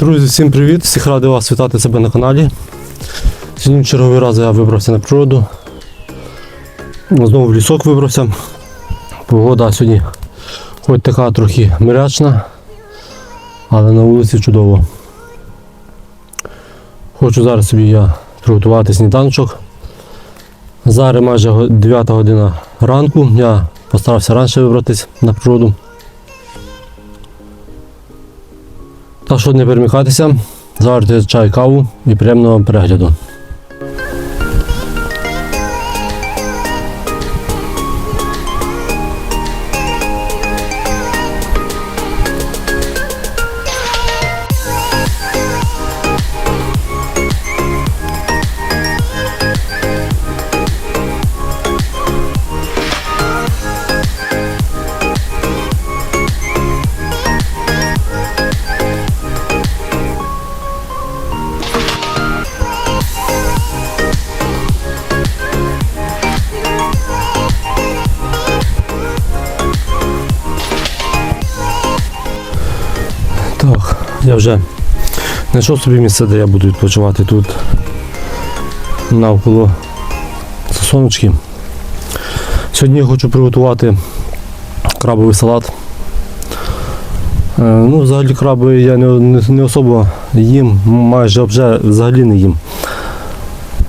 Друзі, всім привіт! Всіх радий вас вітати себе на каналі. Сьогодні в черговий раз я вибрався на природу. Знову в лісок вибрався. Погода сьогодні хоч така трохи мирячна, але на вулиці чудово. Хочу зараз собі я приготувати сніданочок. Зараз майже 9 година ранку. Я постарався раніше вибратись на природу. Так що не переміхатися, заварте чай, каву і приємного перегляду. Вже знайшов собі місце, де я буду відпочивати тут навколо сосоночки. Сьогодні я хочу приготувати крабовий салат. Е, Ну, взагалі краби я не, не, не особо їм, майже вже взагалі не їм.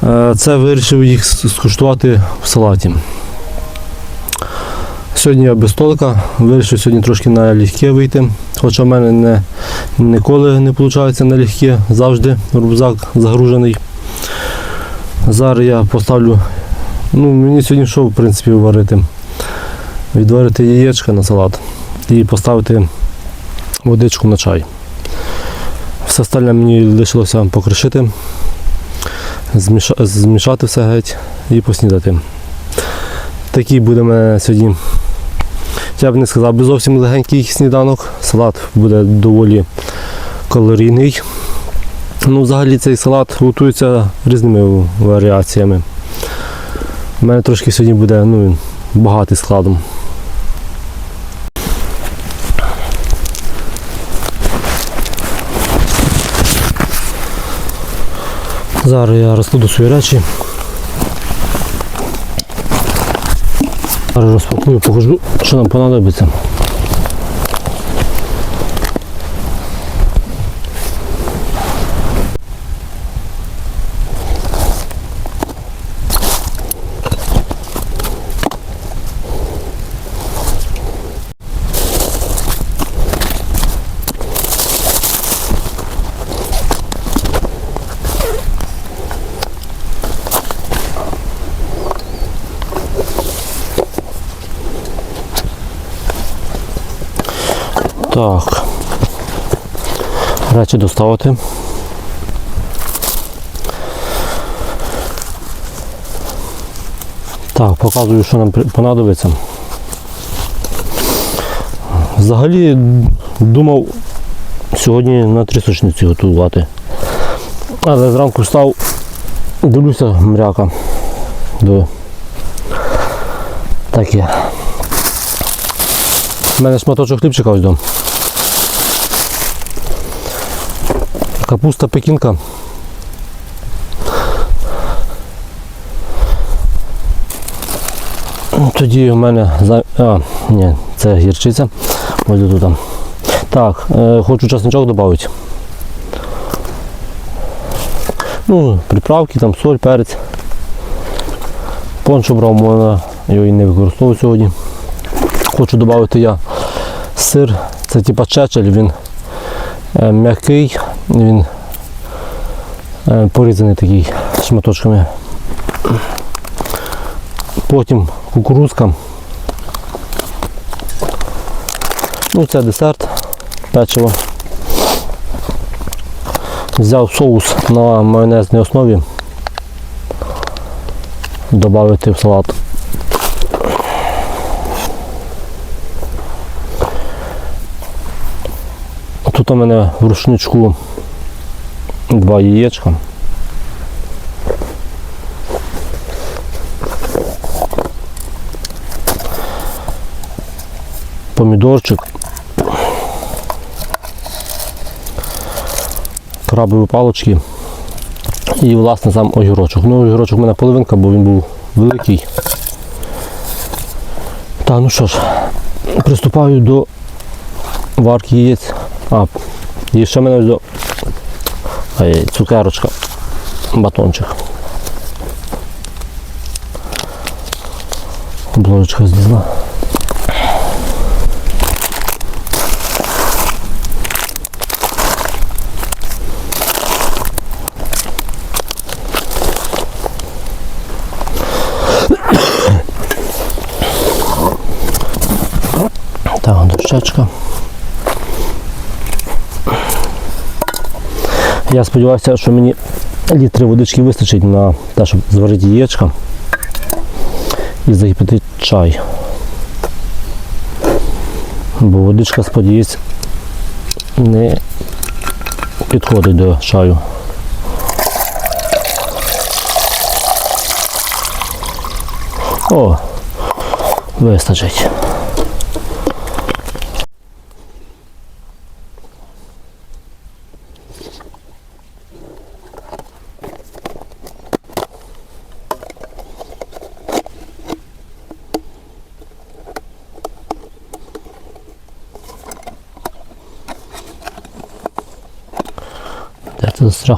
Е, Це вирішив їх скуштувати в салаті. Сьогодні я без столика, вирішив сьогодні трошки на легке вийти. Хоча в мене не, ніколи не виходить на легке, завжди рюкзак загружений. Зараз я поставлю, ну мені сьогодні що в принципі варити? Відварити яєчка на салат і поставити водичку на чай. Все остальне мені лишилося покришити, зміша- змішати все геть і поснідати. Такий буде мене сьогодні я б не сказав би зовсім легенький сніданок. Салат буде доволі калорійний. Ну, взагалі цей салат готується різними варіаціями. У мене трошки сьогодні буде ну, багатий складом. Зараз я розкладу свої речі. Зараз розпакую, покажу, що нам понадобиться. Так. Речі доставити. Так, показую, що нам понадобиться. Взагалі думав сьогодні на трісочниці готувати. Але зранку встав, дивлюся мряка. Диви. Так є. У мене шматочок хлібчика ось дом. Капуста пекінка. Тоді у мене а, ні, це гірчиця. Тут. там. Так, е, хочу чесночок додати. Ну, приправки, там соль, перець. Пончо брав, можна його і не використовую сьогодні. Хочу додати я сир, це типа чечель, він м'який, він е, порізаний такий шматочками. Потім кукурузка. Ну, це десерт, печиво. Взяв соус на майонезній основі. Добавити в салат. Тут у мене в рушничку два яєчка. помідорчик. крабові палочки і власне сам огірочок. Ну, огірочок у мене половинка, бо він був великий. Та ну що ж, приступаю до варки яєць. А, і ще мене до ай, цукерочка, батончик. Обложечка злізла. Так, дощечка. Я сподіваюся, що мені літри водички вистачить на те, щоб зварити яєчка і закипятити чай. Бо водичка сподіваюсь не підходить до чаю. О, вистачить. Де?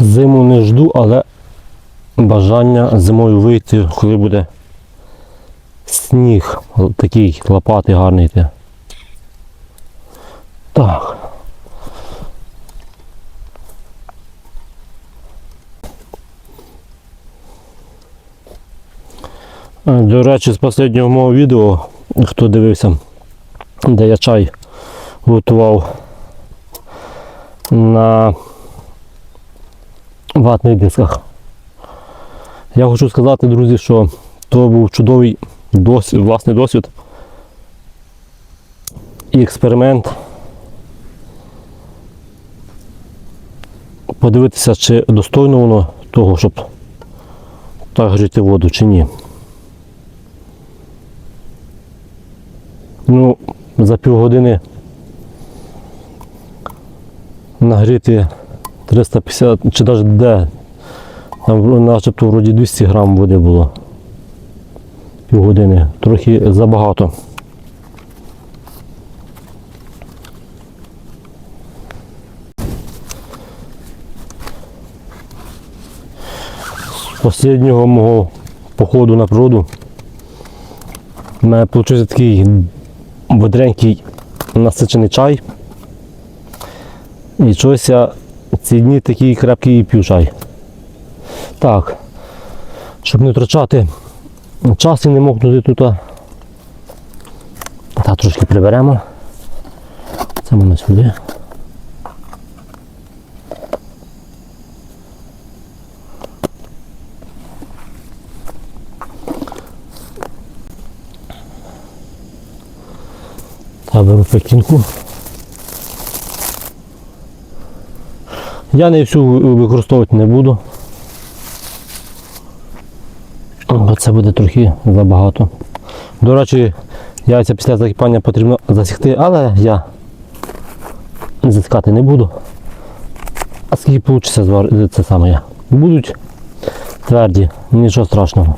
Зиму не жду, але бажання зимою вийти, коли буде сніг такий лопатий гарний йти. Так. До речі, з останнього мого відео, хто дивився, де я чай готував на ватних дисках. Я хочу сказати, друзі, що то був чудовий досвід, власний досвід і експеримент. Подивитися, чи достойно воно того, щоб так гріти воду чи ні. Ну, за півгодини нагріти 350 чи навіть де там начебто вроді 200 грам води було. Півгодини. Трохи забагато. З останнього мого походу на природу у мене вийшов такий бодренький насичений чай. І щось я ці дні такий крепкий п'ю чай. Так, щоб не втрачати час і не мокнути тут. Так, трошки приберемо. Це ми сюди. Так, беру пекінку. Я не всю використовувати не буду. Бо це буде трохи забагато. До речі, яйця після закипання потрібно засікти, але я затискати не буду. А скільки вийде це саме я. Будуть тверді, нічого страшного.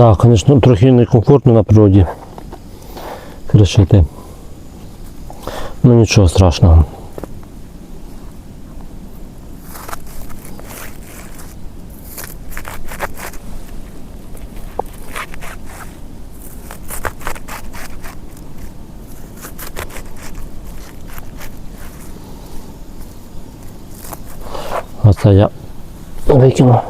Да, конечно, трохи некомфортно на природі кричати. Ну нічого страшного. Оце я викину.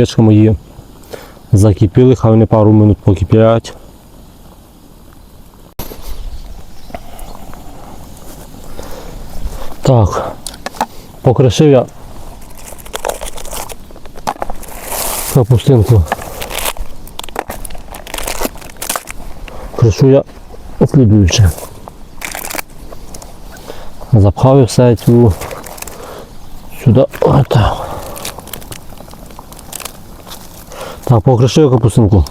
Яєчка мої закипіли, хай вони пару минут покипять. Так, покришив я капустинку. Кришу я слідуюче. Запхав я все цю сюди. Отак. Так, покришив капустинку.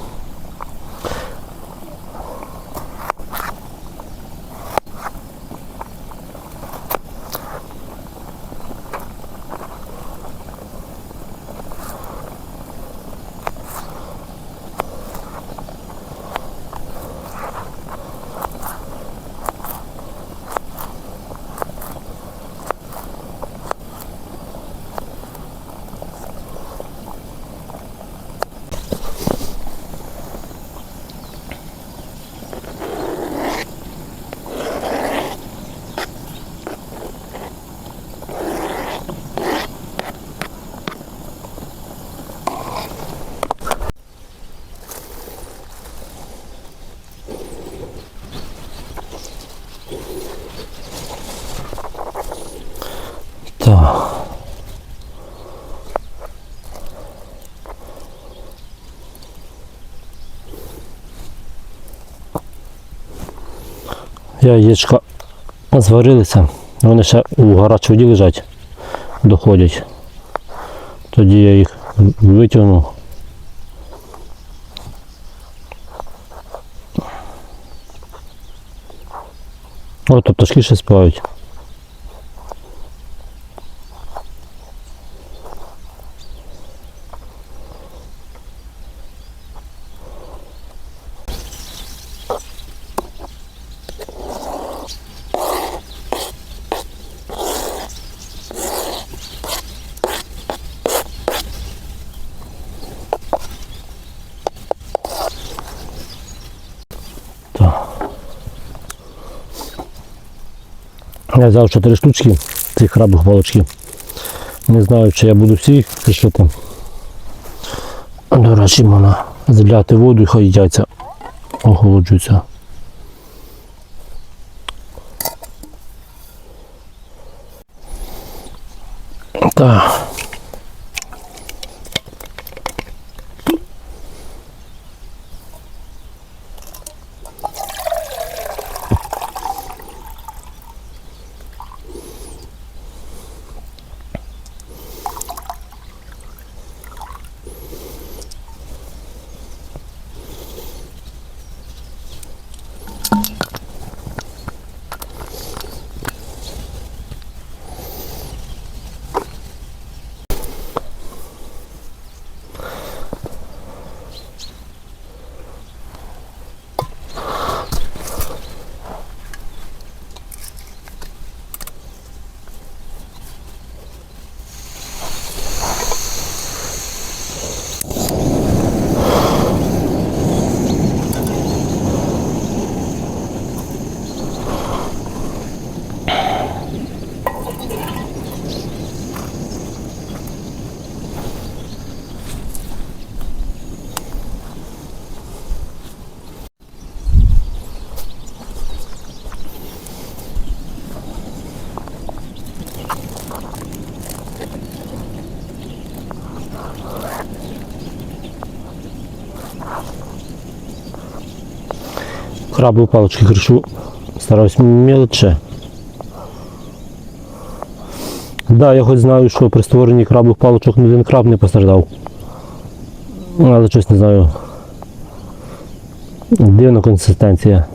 Яєчка зварилися, вони ще у гарячій воді лежать, доходять. Тоді я їх витягну. О, тут пташки ще співають. Я взяв 4 штучки цих храбрих палочків. Не знаю, чи я буду всі кришити. До речі, можна зляти воду і хай яйця охолоджуються. Так. Крабові палочки крышу Стараюсь мелче. Да, я хоч знаю, що при створенні крабових палочок ні один краб не постраждав. Але щось не знаю. Дивна консистенція.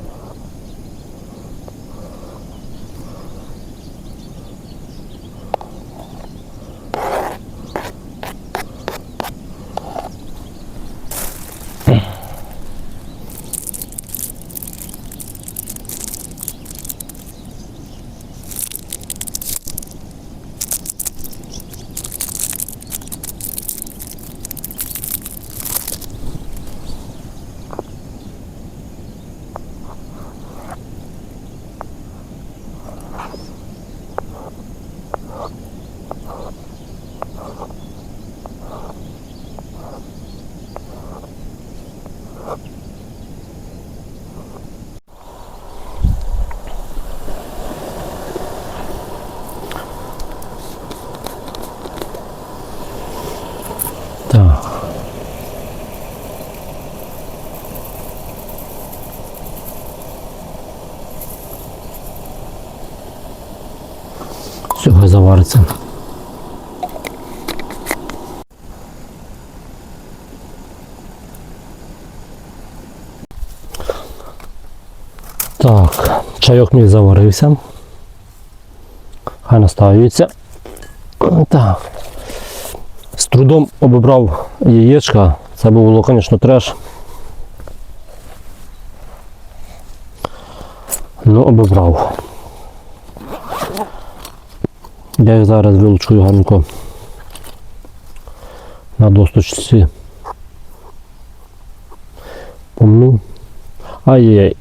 Хай завариться. Так, чайок мій заварився. Хай наставиться. Так. З трудом обібрав яєчка. Це було, звісно, треш. Ну, обібрав. Я їх зараз вилучкою гарненько на досточці. Помну. Ай-яй-яй.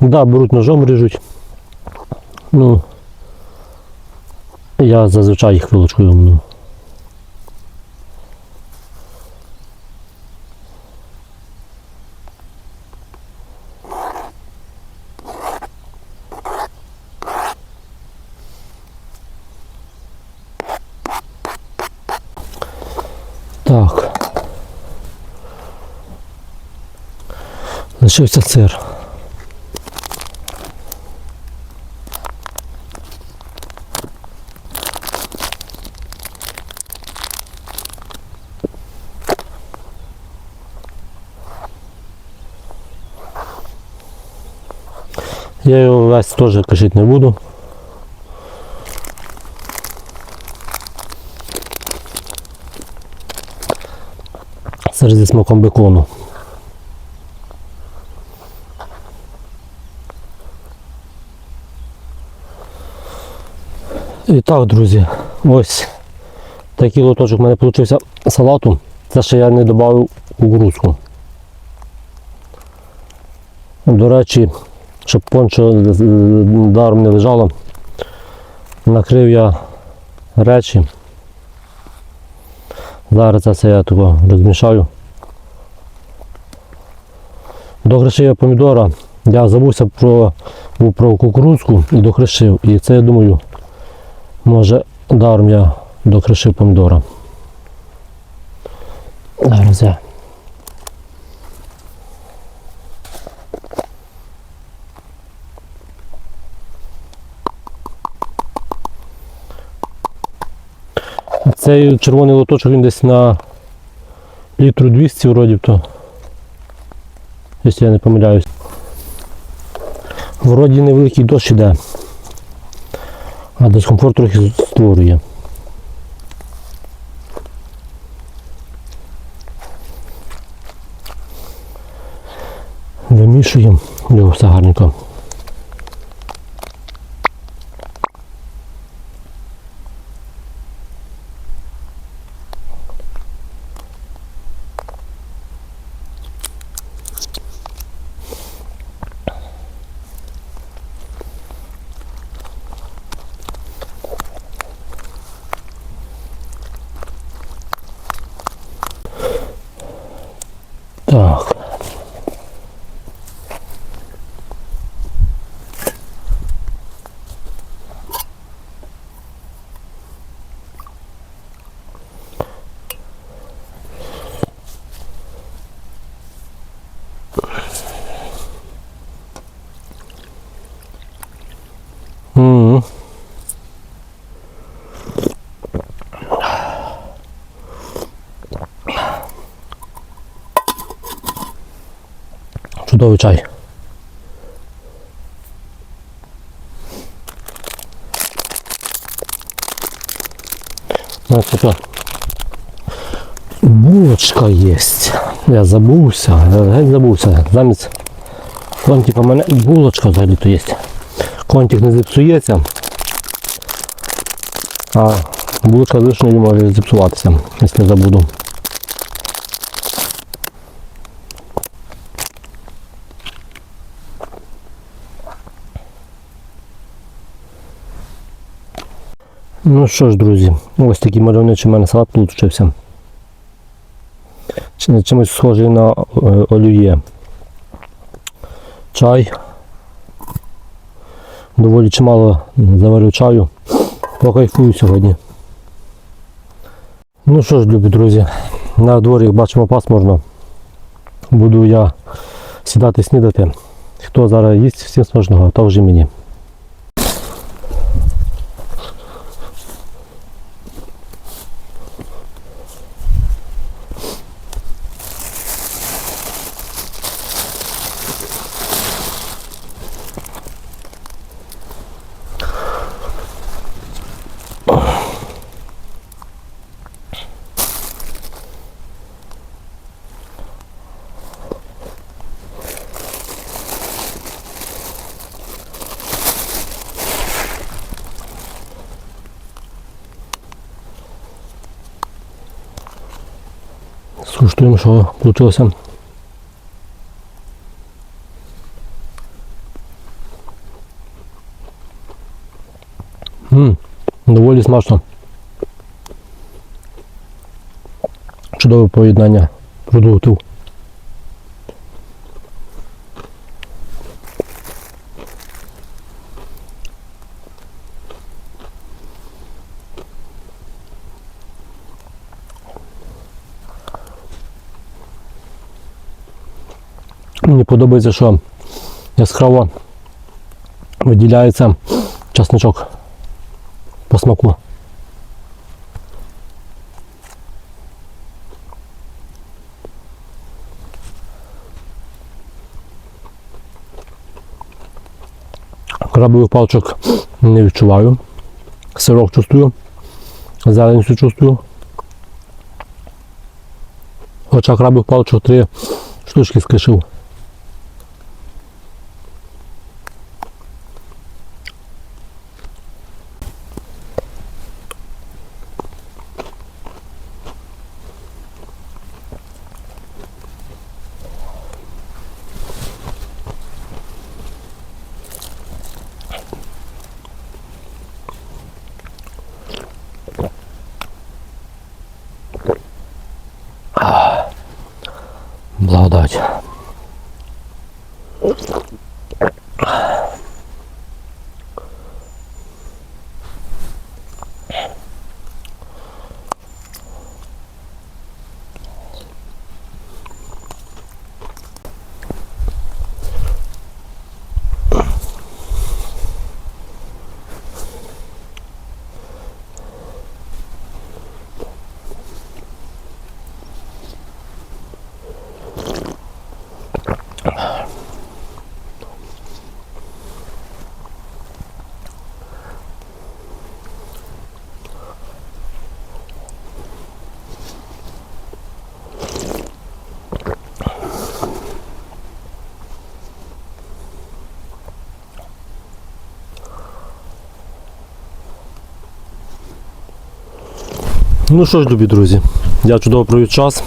Да, беруть ножом ріжуть. Ну, я зазвичай їх вилучкою мну. Так. Лишився сир. Я його весь теж кашити не буду. Сир зі смаком бекону. І так, друзі, ось такий лоточок в мене вийшов салату. Це ще я не додав кукурузку. До речі, щоб пончо даром не лежало, накрив я речі. Зараз це все я тако розмішаю. До гришив помідора я забувся про, про кукурудзку і дохрещив. І це я думаю, може даром я дохрещив помідора. Зараз я. Цей червоний лоточок він десь на літру 200 вроді то. Якщо я не помиляюсь. Вроді невеликий дощ іде. А дискомфорт трохи створює. Вимішуємо його все. Так. М. Чудовий чай. Ось така булочка є. Я забувся, геть забувся. Замість контика в мене булочка взагалі то є. Контик не зіпсується, а булочка лишня не може зіпсуватися, якщо забуду. Ну що ж, друзі, ось такий мальовничий у мене салат. Чи- Чимось схожий на е, олів'є. Чай. Доволі чимало заварив чаю. Покайфую сьогодні. Ну що ж, любі друзі, на дворі, як бачимо, пасмурно. Буду я сідати снідати. Хто зараз їсть, всім смачного, та вже мені. Скуштуємо, що вийшло. Ммм, доволі смачно. Чудове поєднання продуктів. Мені подобається, що яскраво виділяється часничок по смаку. Крабових паличок не відчуваю. Сирок чувствую, зелень всю чувствую. Хоча крабових паличок три штучки скишив. Благодать. Ну що ж, любі друзі, я чудово провів час.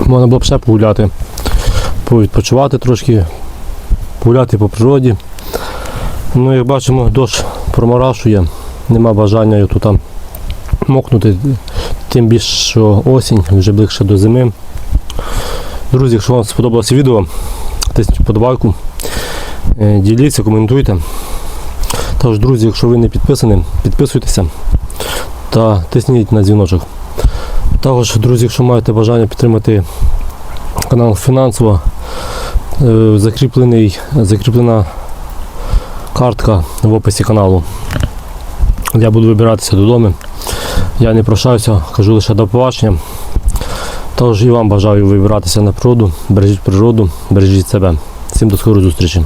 Можна було б ще погуляти, повідпочивати трошки, погуляти по природі. Ну, як бачимо, дощ проморашує, нема бажання тут там мокнути, тим більше, що осінь, вже ближче до зими. Друзі, якщо вам сподобалося відео, тисніть вподобайку, е, діліться, коментуйте. Також, друзі, якщо ви не підписані, підписуйтеся та тисніть на дзвіночок. Також, друзі, якщо маєте бажання підтримати канал фінансово, е, закріплений, закріплена картка в описі каналу. Я буду вибиратися додому. Я не прощаюся, кажу лише до побачення. Тож і вам бажаю вибиратися на природу, бережіть природу, бережіть себе. Всім до скорої зустрічі.